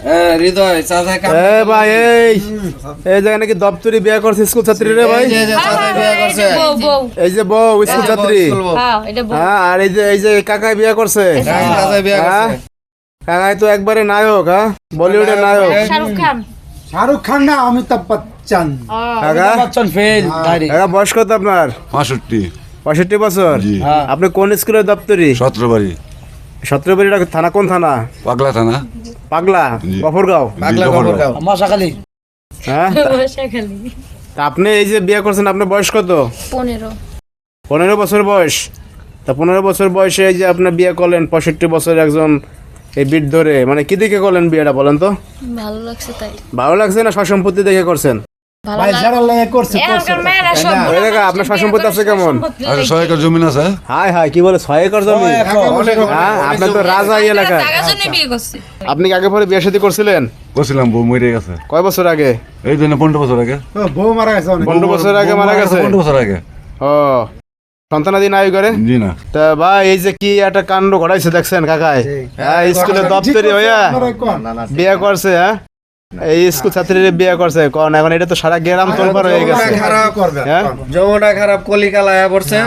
এই এই নাকি দপ্তরি বিয়ে করছে স্কুল ছাত্রী রে ভাই? এই যে, এই যে চাচা বিয়ে করছে। বউ বউ। এই যে বউ এই স্কুল ছাত্রী। বউ, স্কুল বউ। হ্যাঁ এটা বউ। হ্যাঁ আর এই যে এই যে কাকাই বিয়ে করছে। হ্যাঁ, চাচা বিয়ে হ্যাঁ? করছে কাকাই তো একবারে নায়ক হ্যাঁ? বলিউডের নায়ক। শাহরুখ খান। শাহরুখ খান না অমিতাভ বচ্চন। কাকা? বচ্চন ফেল কাকা বয়স কত আপনার? পাঁষট্টি পঁয়ষট্টি বছর? আপনি কোন স্কুলের দপ্তরি? সতেরো বাড়ি সত্রবাড়িটা থানা কোন থানা? পাগলা থানা। পাগলা। গফরগাঁও। পাগলা হ্যাঁ? তা আপনি এই যে বিয়ে করছেন আপনার বয়স কত? পনেরো। পনেরো বছর বয়স। তা পনেরো বছর বয়সে এই যে আপনার বিয়ে করলেন পঁয়ষট্টি বছর একজন এই বিট ধরে মানে কি দেখে করলেন বিয়েটা বলেন তো? ভালো লাগছে তাই। ভালো লাগছে না সসম্পত্তি দেখে করছেন? আপনার আছে কেমন? আচ্ছা ছয় একর জমিন আছে? হাই হাই কি বলে ছয় একর জমি? হ্যাঁ আপনার তো রাজা এলাকা টাকার জন্য বিয়ে করছে। আপনি কি আগে পরে বিয়ে শাদী করছিলেন? করছিলাম বউ মরে গেছে। কয় বছর আগে? এই জন্য পনেরো বছর আগে। বউ মারা গেছে অনেক। পনেরো বছর আগে মারা গেছে? পনেরো বছর আগে। ও সন্তানাদি নাই করে জি না। তা ভাই এই যে কি একটা কাণ্ড ঘটাইছে দেখছেন কাকায়? হ্যাঁ স্কুলে দপ্তরি হইয়া বিয়ে করছে হ্যাঁ? এই স্কুল ছাত্রীর বিয়ে করছে কোন এখন এটা তো সারা গ্রাম তোলপার হয়ে গেছে। খারাপ করবে। হ্যাঁ? খারাপ কলিকালা আয়া পড়ছে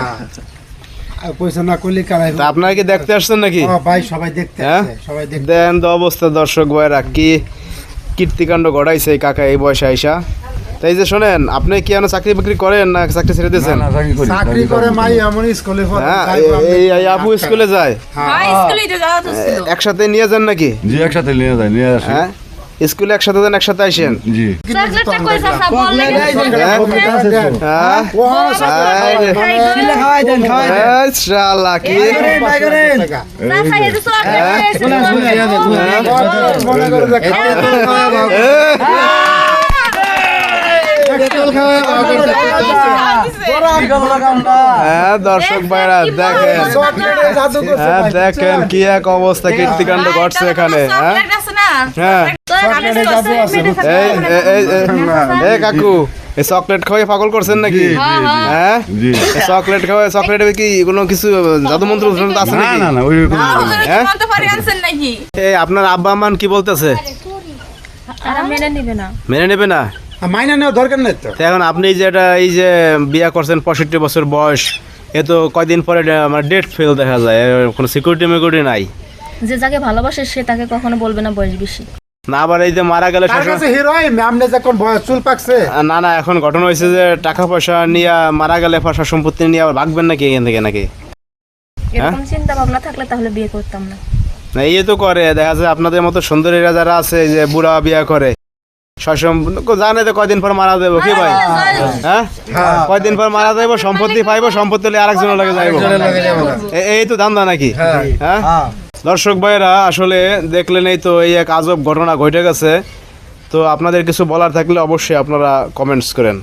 আপনারা কি দেখতে আসছেন নাকি? ভাই সবাই দেখতে হ্যাঁ? সবাই দেন তো অবস্থা দর্শক ভাইরা কি কীর্তিকাণ্ড ঘটাইছে এই কাকা এই বয়সে আইসা। তাই যে শোনেন আপনি কি এখনও চাকরি বাকরি করেন না চাকরি ছেড়ে দিয়েছেন? চাকরি করে মাই এমন স্কুলে হ্যাঁ এই- আপু স্কুলে যায়। হ্যাঁ। স্কুলে তো যাওয়া তো ছিল। একসাথে নিয়ে যান নাকি? জি একসাথে নিয়ে যায় নিয়ে আসি। হ্যাঁ? স্কুলে একসাথে যান একসাথে আইসেন হ্যাঁ? হ্যাঁ দেন দেন মনে। হ্যাঁ দর্শক ভাইরা দেখেন হ্যাঁ দেখেন কি এক অবস্থা কীর্তিকাণ্ড ঘটছে এখানে হ্যাঁ হ্যাঁ? এই এই কাকু এই চকলেট খাওয়াই পাগল করছেন নাকি? হ্যাঁ চকলেট খাওয়াই চকলেটে কি কোনো কিছু জাদু মন্ত্র আছে না নাকি? না না ওই হ্যাঁ? এই আপনার আব্বা আম্মান কি বলতেছে? মেনে নিবে না। মেনে নেবে না? আর মাইনা নেওয়া দরকার নেই তো। তো এখন আপনি যে এটা এই যে বিয়া করছেন পঁয়ষট্টি বছর বয়স এ তো কয়দিন পরে মানে ডেট ফেল দেখা যায় কোনো সিকিউরিটি মিকিউরিটি নাই। যে যাকে ভালোবাসে সে তাকে কখনো বলবে না বয়স বেশি। না আবার এই যে মারা গেলে তার কাছে হিরোইন আপনি যখন বয়স চুল পাকছে। না না এখন ঘটনা হয়েছে যে টাকা পয়সা নিয়ে মারা গেলে পয়সা সম্পত্তি নিয়ে আবার ভাগবেন নাকি এখান থেকে নাকি? এরকম চিন্তা ভাবনা থাকলে তাহলে বিয়ে করতাম না। না এই তো করে দেখা যায় আপনাদের মতো সুন্দরীরা যারা আছে যে বুড়া বিয়া করে সসম জানে তো কয়দিন পর মারা যাব কি ভাই? হ্যাঁ কয়দিন পর মারা যাইবো সম্পত্তি পাইবো সম্পত্তি হলে আরেকজনের লাগে যাইবো। এই তো ধান্দা নাকি? হ্যাঁ। দর্শক ভাইরা আসলে দেখলেন এই তো এই এক আজব ঘটনা ঘটে গেছে। তো আপনাদের কিছু বলার থাকলে অবশ্যই আপনারা কমেন্টস করেন।